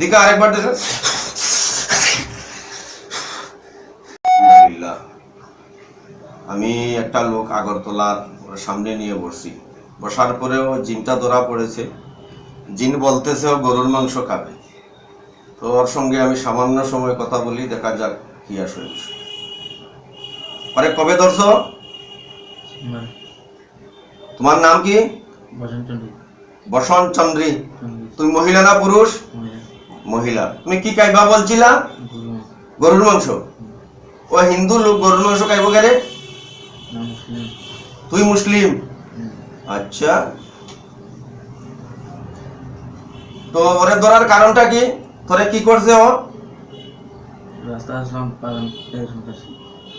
দিকে আরেকবার দেখেন আমি একটা লোক আগরতলার সামনে নিয়ে বসছি। বসার পরেও জিনটা ধরা পড়েছে। জিন বলতেছে ও গরুর মাংস খাবে। তো ওর সঙ্গে আমি সামান্য সময় কথা বলি দেখা যাক কি আসে আরে কবে ধরছো? তোমার নাম কি? বসন্ত চন্দ্রী। তুমি মহিলা না পুরুষ? মহিলা। তুমি কি খাইবা বলছিলা? গরুর মাংস? ও হিন্দু লোক গরুর মাংস খাইব কেরে? তুই মুসলিম? আচ্ছা। তো ওরে ধরার কারণটা কি? তোরে কি করছে ও?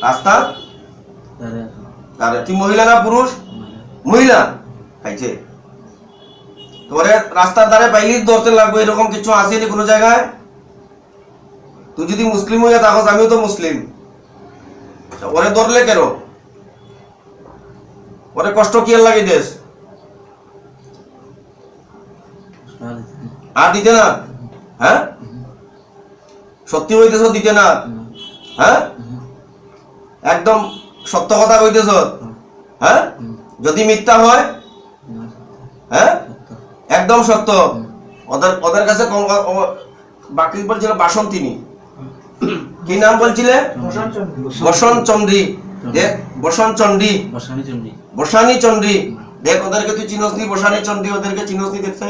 রাস্তা তারে তুই মহিলা না পুরুষ? মহিলা? খাইছে। তোরে রাস্তার ধারে পাইলি ধরতে লাগবে, এরকম কিছু আসেনি কোনো জায়গায়? তুই যদি মুসলিম হয়ে থাকস আমিও তো মুসলিম। ওরে ধরলে কেন? ওরে কষ্ট কি লাগে দেশ? আর দিতে না? হ্যাঁ? সত্যি হইতেছ দিতে না? হ্যাঁ? একদম সত্য কথা কইতেছ? হ্যাঁ? যদি মিথ্যা হয়? হ্যাঁ? একদম সত্য। ওদের ওদের কাছে বাকি বলছিল বাসন্তিনী। কি নাম বলছিলে? বসন্ত চন্দ্রী দেখ বসন্ত চন্ডী বসানি চন্ডী দেখ ওদেরকে তুই চিনস নি বসানি চন্ডী ওদেরকে চিনস নি দেখতে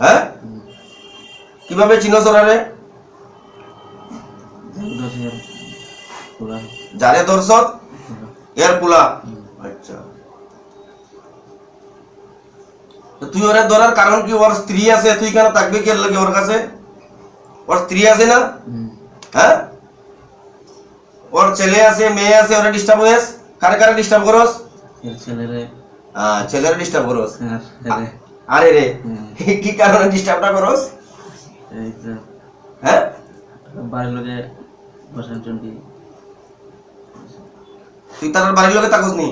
হ্যাঁ? কীভাবে চিনস ওরারে রে? যারে দর্শক এর পুলা। আচ্ছা। তুই ওরে ধরার কারণ কি? ওর স্ত্রী আছে তুই কেন থাকবি কে লাগে ওর কাছে? ওর স্ত্রী আছে না? হ্যাঁ? ওর ছেলে আছে মেয়ে আছে ওরা ডিস্টার্ব হয়েস কারে কারে ডিস্টার্ব করস? ছেলেরে। হ্যাঁ ছেলেরা ডিস্টার্ব করস? আর রে কি কারণে ডিস্টার্বটা করস? এই তো হ্যাঁ? বাড়ির লোকে বসানি চন্ডী তুই তার বাড়ির লোকে থাকস নি?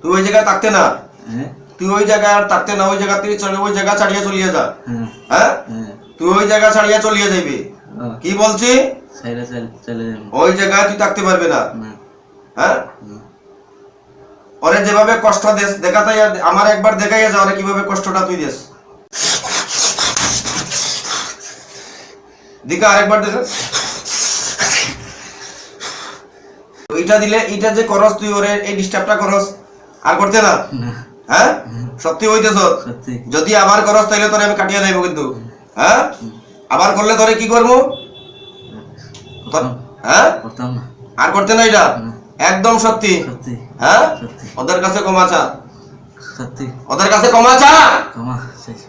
তুই ওই জায়গায় থাকতে না? হ্যাঁ। তুই ওই জায়গায় আর থাকতে না ওই জায়গা থেকে চলে ওই জায়গা ছাড়িয়ে চলিয়ে যা। হ্যাঁ। হ্যাঁ? হ্যাঁ। তুই ওই জায়গা ছাড়িয়ে চলিয়ে যাবি। কি বলছি? ওই জায়গায় তুই থাকতে পারবি না। হ্যাঁ? ওরে যেভাবে কষ্ট দেস দেখাতাই আমার একবার দেখাইয়া যা ওরে কীভাবে কষ্টটা তুই দেস। দিকে আরেকবার দেখ। ওইটা দিলে এইটা যে করস তুই ওরে এই ডিস্টার্বটা করস আর করতে না। হ্যাঁ? সত্যি হইতেছ যদি আবার করস তাহলে তোরে আমি কাটিয়ে দেবো কিন্তু। হ্যাঁ? আবার করলে তোরে কি করব? হ্যাঁ? আর করতে না এটা? একদম সত্যি। হ্যাঁ? ওদের কাছে ক্ষমা চা। ওদের কাছে ক্ষমা চা!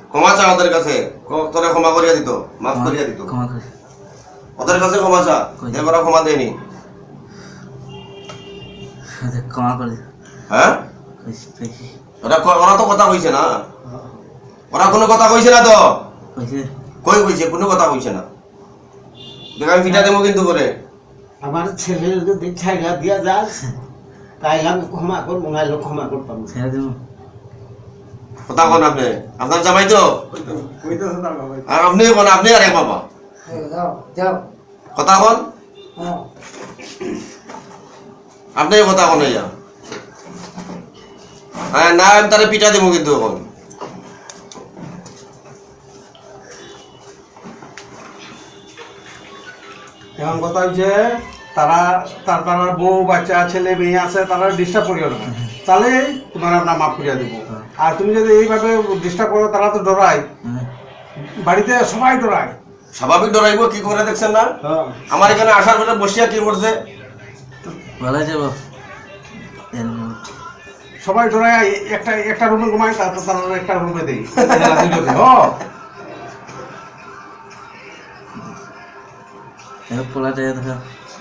ক্ষমা চা ওদের কাছে। তোরে ক্ষমা করিয়া দিত। মাফ করিয়া দিত। ওদের কাছে ক্ষমা চা। কই? ক্ষমা দেয়নি। ক্ষমা করে হ্যাঁ? ওরা ওরা তো কথা কইছে না। ওরা কোনো কথা কইছে না তো? কইছে। কই কইছে? কোনো কথা কইছে না। দেখ আমি ফিটা দেবো কিন্তু করে আমার ছেলের যদি ছাইলা দিয়া যাস তাইলে আমি ক্ষমা করব নাইলে ক্ষমা করতাম ছেড়ে দেবো। কথা কোন আপনি। আপনার জামাই তো? আর আপনি কোন আপনি আরে বাবা। যাও যাও কথা কোন। হ্যাঁ। আপনি কথা কোন ইয়া হ্যাঁ না আমি তারে পিঠা দেবো কিন্তু এখন। এখন কথা হচ্ছে তারা তার তার বউ বাচ্চা ছেলে মেয়ে আছে তারা ডিস্টার্ব করিও না তাহলে তোমার আমরা মাফ করিয়া দিব। আর তুমি যদি এইভাবে ডিস্টার্ব করো তারা তো ডরায়। হ্যাঁ বাড়িতে সবাই ডরায়। স্বাভাবিক ডরাইব কি করে দেখছেন না? হ্যাঁ। আমার এখানে আসার পরে বসিয়া কি করছে? ভালো যাব সবাই ডরায় একটা একটা রুমে ঘুমায় তারপর তারা একটা রুমে দেই পোলা যায় দেখো।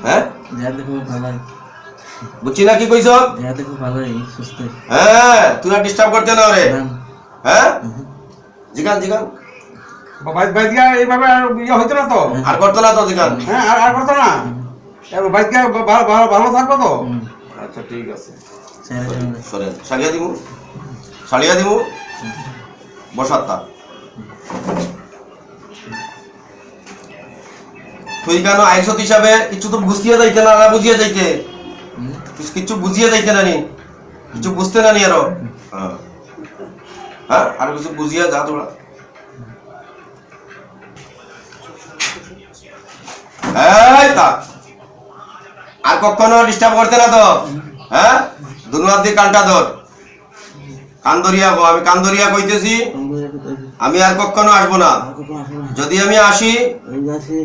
হ্যাঁ? যা দেখো ভালোই। বুঝছি না কি কইছ? যা দেখো ভালোই সুস্থ। হ্যাঁ তুই আর ডিস্টার্ব করতে না রে। হ্যাঁ। জিগান জিগান। বাইক বাইক দিয়া এইভাবে আর ইয়ে হইতো না তো? আর করতো না তো জিগান? হ্যাঁ আর আর করতো না? বাইক দিয়া ভালো ভালো- ভালো থাকব তো? আচ্ছা ঠিক আছে। ছেড়ে দেবো সারিয়া তুই কেন আইসত হিসাবে কিছু তো বুঝিয়ে যাইতে না না বুঝিয়ে যাইতে? কিছু বুঝিয়ে যাইতে না নি? কিছু বুঝতে না নি আরও? হ্যাঁ। হ্যাঁ আর কিছু বুঝিয়ে যা তোরা। এই তা। আর কখনো ডিস্টার্ব করতে না তো? হ্যাঁ? দুনুয়ার দিয়ে কানটা ধর কান্দরিয়া গো আমি কান্দরিয়া কইতেছি আমি আর কখনো আসব না যদি আমি আসি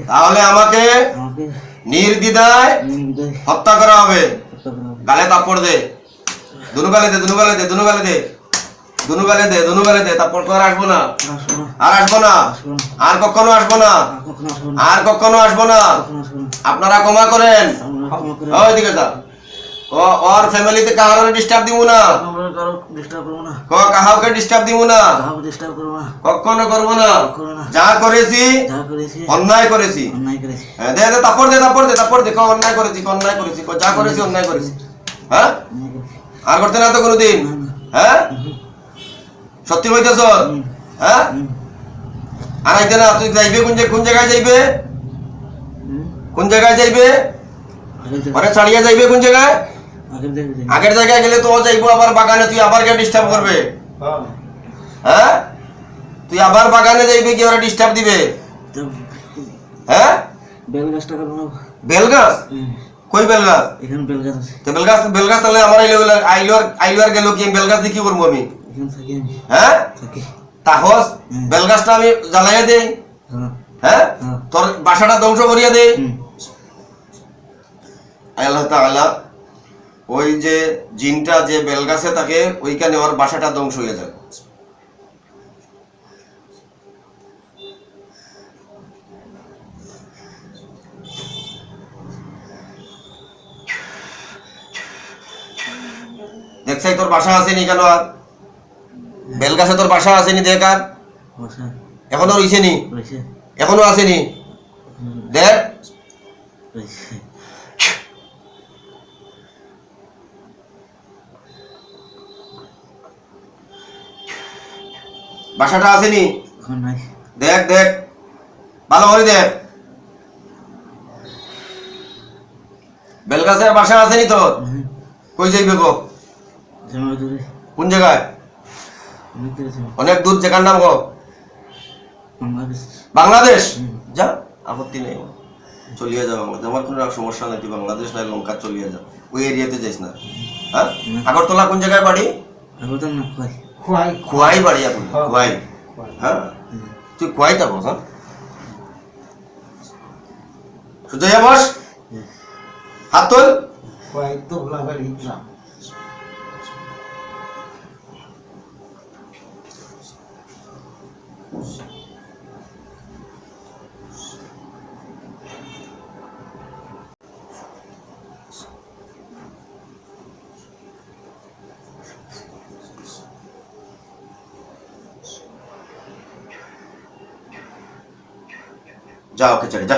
তাহলে আমাকে নির্দ্বিধায় হত্যা করা হবে গালে তাপড় দে দুনু গালে দে দুনু গালে দে দুনু গালে দে দুনু গালে দে দুনু গালে দে তারপর তো আর আসব না আর আসব না আর কখনো আসব না আর কখন আসব না আপনারা ক্ষমা করেন আমরা ক্ষমা ওর ফ্যামিলিতে কাহারও ডিস্টার্ব দিব না। কারও ডিস্টার্ব দিব না। কাউকে ডিস্টার্ব করব না। কখনো করব না। যা করেছি যা করেছি অন্যায় করেছি। অন্যায় করেছি। হ্যাঁ, দে দে তারপর দে তারপর দে তারপর দে ক অন্যায় করেছি ক অন্যায় করেছি ক যা করেছি অন্যায় করেছি। হ্যাঁ? আর করতে না তো কোনোদিন। হ্যাঁ? সত্যি হুম। হ্যাঁ? আর আইতে না তুই যাইবে কোন জায়গায় কোন জায়গায় যাইবে? কোন জায়গায় যাইবে? ছাড়িয়ে যাইবে কোন জায়গায়? আগের জায়গায় যাই। আগের জায়গায় গেলে তো যাইবো আবার বাগানে তুই আবার কে ডিস্টার্ব করবে। হ্যাঁ। হ্যাঁ? তুই আবার বাগানে যাইবে কি ওরা ডিস্টার্ব দিবে। হ্যাঁ? বেল গাছটা বেলগাছ? কই বেলগাছ? এখানে বেল গাছ আছে। তো বেলগাছ বেলগাছ তাহলে আমার আইলো আইলো আইলো আর গেল কি? বেলগাছ দিয়ে কি করব আমি? হ্যাঁ? থাকি। তাহস? বেলগাছটা আমি জ্বালাইয়া দেই। হ্যাঁ। হ্যাঁ? হ্যাঁ। তোর বাসাটা ধ্বংস করিয়া দেই। আল্লাহ তাআলা ওই যে জিনটা যে বেলগাছে থাকে ওইখানে ওর বাসাটা ধ্বংস হয়ে যায়। দেখছাই তোর বাসা আসেনি কেন আর? বেলগাছে তোর বাসা আসেনি দেখ আর। এখনও রইছে নি? এখনও আসেনি? দেখ। বাসাটা আসেনি? দেখ দেখ। ভালো করে দেখ। বেলগাছের বাসা আসেনি তো? কই যাইবে গো? কোন জায়গায়? অনেক দূরে জায়গার নাম গো বাংলাদেশ। যা আপত্তি নেই। চলিয়ে যা বাংলাদেশ আমার কোনো সমস্যা নেই তুই বাংলাদেশ নাই লঙ্কা চলিয়ে যাও ওই এরিয়াতে যাইস না। হ্যাঁ? আগরতলা কোন জায়গায় বাড়ি? আগরতলা খুয়াই। খোয়াই বাড়ি আপনি হ্যাঁ। খোয়াই। হ্যাঁ? তুই খোয়াই থাকো হ্যাঁ সুজয়া বস। হাত তোল। খুয়াই তো ভোলাবাড়ি গ্রাম যা ওকে ছেড়ে যা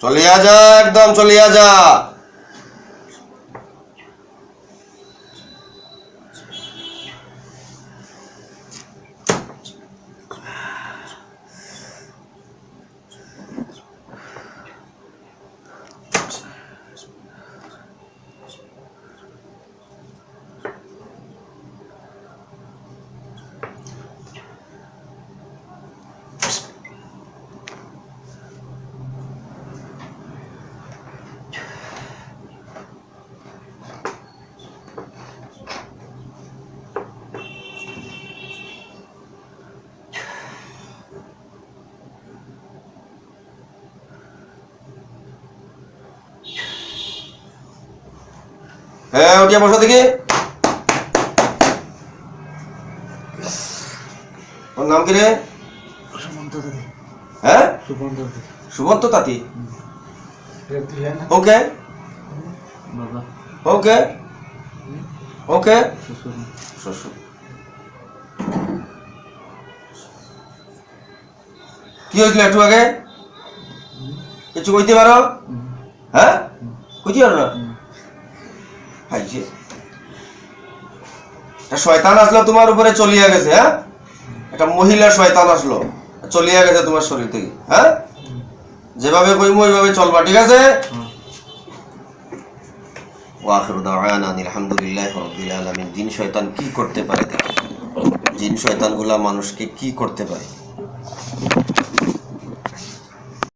চলিয়া যা একদম চলিয়া যা হ্যাঁ উঠিয়া বসো দেখি। ওর নাম কি রে? সুমন্ত হ্যাঁ? সুমন্ত তাঁতি। ওকে। ওকে। ওকে। শ্বশুর। কি হয়েছিল একটু আগে? কিছু কইতে পারো? হ্যাঁ? কইতে পারো না? শয়তান আসলো তোমার উপরে চলিয়া গেছে হ্যাঁ? একটা মহিলা শয়তান আসলো, চলিয়া গেছে তোমার শরীর থেকে হ্যাঁ? যেভাবে কইমু, ওইভাবে চলবা, ঠিক আছে? ওয়াখির দাওয়ানা, আলহামদুলিল্লাহ রাব্বিল আলামিন। জিন শয়তান কি করতে পারে? জিন শয়তানগুলা মানুষকে কি করতে পারে?